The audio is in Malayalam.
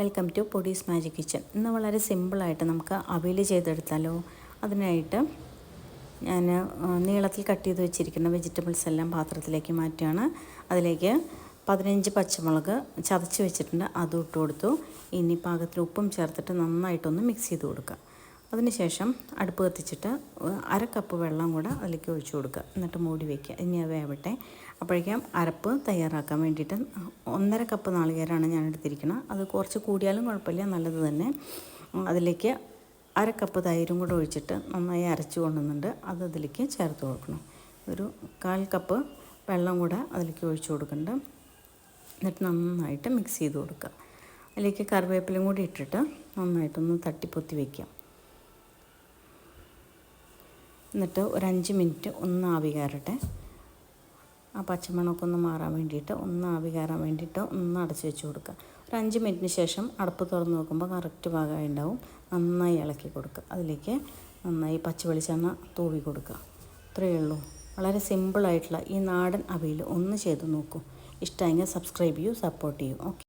വെൽക്കം ടു പൊടീസ് മാജിക് കിച്ചൺ ഇന്ന് വളരെ സിമ്പിളായിട്ട് നമുക്ക് അവിയൽ ചെയ്തെടുത്താലോ? അതിനായിട്ട് ഞാൻ നീളത്തിൽ കട്ട് ചെയ്ത് വെച്ചിരിക്കുന്ന വെജിറ്റബിൾസ് എല്ലാം പാത്രത്തിലേക്ക് മാറ്റുകയാണ്. അതിലേക്ക് പതിനഞ്ച് പച്ചമുളക് ചതച്ച് വെച്ചിട്ടുണ്ട്. അതും ഇട്ട് കൊടുത്തു. ഇനി പാകത്തിൽ ഉപ്പും ചേർത്തിട്ട് നന്നായിട്ടൊന്ന് മിക്സ് ചെയ്ത് കൊടുക്കുക. അതിനുശേഷം അടുപ്പ് കത്തിച്ചിട്ട് അര കപ്പ് വെള്ളം കൂടെ അതിലേക്ക് ഒഴിച്ചു കൊടുക്കുക. എന്നിട്ട് മൂടി വയ്ക്കുക ഇനി അത് വേവട്ടെ. അപ്പോഴേക്കും അരപ്പ് തയ്യാറാക്കാൻ വേണ്ടിയിട്ട് ഒന്നര കപ്പ് നാളികേരമാണ് ഞാൻ എടുത്തിരിക്കുന്നത്. അത് കുറച്ച് കൂടിയാലും കുഴപ്പമില്ല. നല്ലത് തന്നെ. അതിലേക്ക് അര കപ്പ് തൈരും കൂടെ ഒഴിച്ചിട്ട് നന്നായി അരച്ച് കൊണ്ടുവന്നുണ്ട് അത് അതിലേക്ക് ചേർത്ത് കൊടുക്കണം. ഒരു കാൽ കപ്പ് വെള്ളം കൂടെ അതിലേക്ക് ഒഴിച്ചു കൊടുക്കുന്നുണ്ട്. എന്നിട്ട് നന്നായിട്ട് മിക്സ് ചെയ്ത് കൊടുക്കുക. അതിലേക്ക് കറിവേപ്പിലയും കൂടി ഇട്ടിട്ട് നന്നായിട്ടൊന്ന് തട്ടിപ്പൊത്തി വയ്ക്കാം എന്നിട്ട് ഒരു അഞ്ച് മിനിറ്റ് ഒന്ന് ആവി കയറട്ടെ ആ പച്ചമണമൊക്കെ ഒന്ന് മാറാൻ വേണ്ടിയിട്ട് ഒന്ന് ആവി കയറാൻ വേണ്ടിയിട്ട് ഒന്ന് അടച്ച് വെച്ച് കൊടുക്കുക. ഒരു അഞ്ച് മിനിറ്റിന് ശേഷം അടുപ്പ് തുറന്ന് നോക്കുമ്പോൾ കറക്റ്റ് ഭാഗമായി ഉണ്ടാവും നന്നായി ഇളക്കി കൊടുക്കുക. അതിലേക്ക് നന്നായി പച്ച വെളിച്ചെണ്ണ തൂവി കൊടുക്കുക. ഇത്രയേ ഉള്ളൂ. വളരെ സിമ്പിളായിട്ടുള്ള ഈ നാടൻ അവയിൽ ഒന്ന് ചെയ്ത് നോക്കൂ. ഇഷ്ടമെങ്കിൽ സബ്സ്ക്രൈബ് ചെയ്യൂ സപ്പോർട്ട് ചെയ്യൂ. ഓക്കെ.